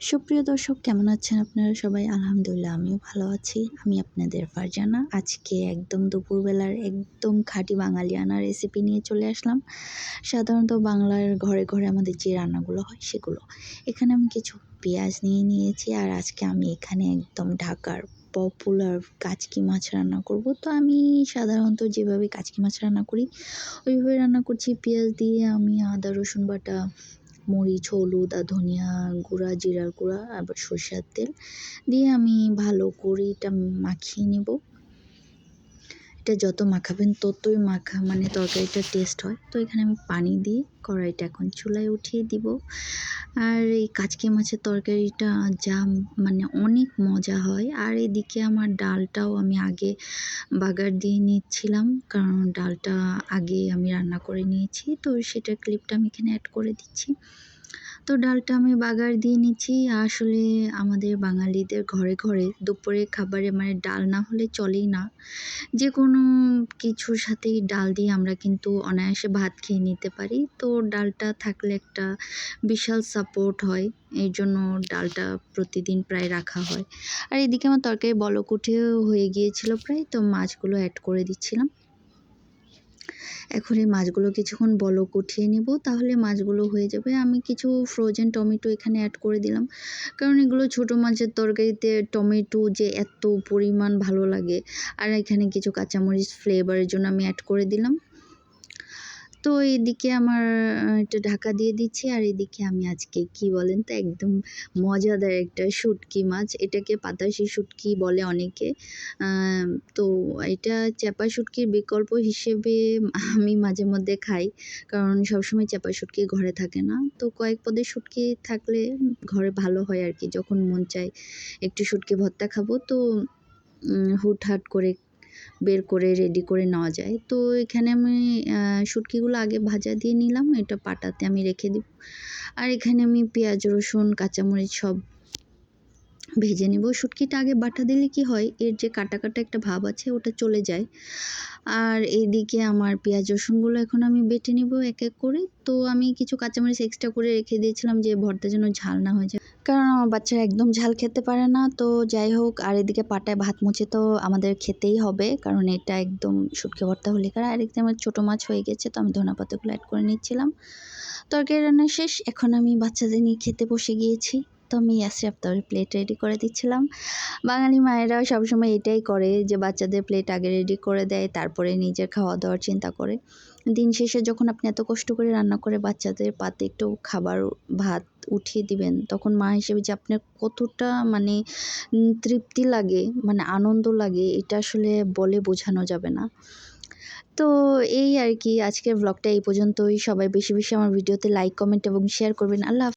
সুপ্রিয় দর্শক, কেমন আছেন আপনারা সবাই? আলহামদুলিল্লাহ, আমিও ভালো আছি। আমি আপনাদের ফারজানা। আজকে একদম দুপুরবেলার একদম খাঁটি বাঙালিয়ানা রেসিপি নিয়ে চলে আসলাম। সাধারণত বাংলার ঘরে ঘরে আমাদের যে রান্নাগুলো হয় সেগুলো। এখানে আমি কিছু পেঁয়াজ নিয়ে নিয়েছি আর আজকে আমি এখানে একদম ঢাকার পপুলার কাচকি মাছ রান্না করব। তো আমি সাধারণত যেভাবে কাচকি মাছ রান্না করি, ওইভাবে রান্না করছি। পেঁয়াজ দিয়ে আমি আদা, রসুন বাটা মরিচ, হলুদ আর ধনিয়া গুঁড়া, জিরার গুঁড়া, আবার সরষের তেল দিয়ে আমি ভালো করে এটা মাখিয়ে নেব। এটা যত মাখাবেন ততই মাখা মানে তরকারিটা টেস্ট হয়। তো এখানে আমি পানি দিয়ে কড়াইটা এখন চুলায় উঠিয়ে দিব। আর এই কাচকি মাছের তরকারিটা যা মানে অনেক মজা হয়। আর এদিকে আমার ডালটাও আমি আগে বাগার দিয়ে নিচ্ছিলাম, কারণ ডালটা আগে আমি রান্না করে নিয়েছি। তো সেটার ক্লিপটা আমি এখানে অ্যাড করে দিচ্ছি। তো ডালটা আমি বাগার দিয়ে নিচ্ছি। আসলে আমাদের বাঙালিদের ঘরে ঘরে দুপুরের খাবারে মানে ডাল না হলে চলেই না। যে কোনো কিছুর সাথেই ডাল দিয়ে আমরা কিন্তু অনায়াসে ভাত খেয়ে নিতে পারি। তো ডালটা থাকলে একটা বিশাল সাপোর্ট হয়। এই জন্য ডালটা প্রতিদিন প্রায় রাখা হয়। আর এদিকে আমার তরকারি বলক উঠেও হয়ে গিয়েছিল প্রায়, তো মাছগুলো অ্যাড করে দিচ্ছিলাম। এখন এই মাছগুলো কিছুক্ষণ বলক উঠিয়ে নিব, তাহলে মাছগুলো হয়ে যাবে। আমি কিছু ফ্রোজেন টমেটো এখানে অ্যাড করে দিলাম। কারণ এগুলো ছোটো মাছের তরকারিতে টমেটো যে এত পরিমাণ ভালো লাগে। আর এখানে কিছু কাঁচামরিচ ফ্লেভারের জন্য আমি অ্যাড করে দিলাম। তো এদিকে আমার এটা ঢাকা দিয়ে দিচ্ছি। আর এদিকে আমি আজকে কি বলেন তো, একদম মজাদার একটা শুটকি মাছ। এটাকে পাতাশি শুটকি বলে অনেকে। তো এটা চাপা শুটকির বিকল্প হিসেবে আমি মাঝে মধ্যে খাই। কারণ সবসময় চাপা শুটকি ঘরে থাকে না। তো কয়েক পদের শুটকি থাকলে ঘরে ভালো হয় আর কি। যখন মন চায় একটু শুটকি ভর্তা খাব। তো হুটহাট করে বের করে রেডি করে নেওয়া যায়। তো এখানে আমি শুটকিগুলো আগে ভাজা দিয়ে নিলাম, এটা পাটাতে আমি রেখে দিব। আর এখানে আমি পেঁয়াজ, রসুন, কাঁচামরিচ সব ভেজে নেব। শুটকিটা আগে বাটা দিলে কি হয়, এর যে কাটা কাটা একটা ভাব আছে ওটা চলে যায়। আর এইদিকে আমার পেঁয়াজ রসুনগুলো এখন আমি বেটে নিব এক এক করে। তো আমি কিছু কাঁচামরিচ এক্সট্রা করে রেখে দিয়েছিলাম যে ভর্তা যেন ঝাল না হয়ে যায়। কারণ আমার বাচ্চারা একদম ঝাল খেতে পারে না। তো যাই হোক, আর এদিকে পাটায় ভাত মুছে তো আমাদের খেতেই হবে। কারণ এটা একদম শুটকি ভর্তা হলে কারণ আর একদিন আমার ছোটো মাছ হয়ে গেছে, তো আমি ধনা পাতাগুলো অ্যাড করে নিচ্ছিলাম। তরকারি রান্না শেষ, এখন আমি বাচ্চাদের নিয়ে খেতে বসে গিয়েছি। তো আমি ইয়াসরাফ তার প্লেট রেডি করে দিচ্ছিলাম। বাঙালি মায়েরাও সবসময় এটাই করে যে বাচ্চাদের প্লেট আগে রেডি করে দেয়, তারপরে নিজের খাওয়া দাওয়ার চিন্তা করে। দিন শেষে যখন আপনি এত কষ্ট করে রান্না করে বাচ্চাদের পাতে একটু খাবার, ভাত উঠিয়ে দিবেন, তখন মা হিসেবে যে আপনার কতটা মানে তৃপ্তি লাগে মানে আনন্দ লাগে, এটা আসলে বলে বোঝানো যাবে না। তো এই আর কি, আজকের ব্লগটা এই পর্যন্তই। সবাই বেশি বেশি আমার ভিডিওতে লাইক কমেন্ট এবং শেয়ার করবেন। আল্লাহ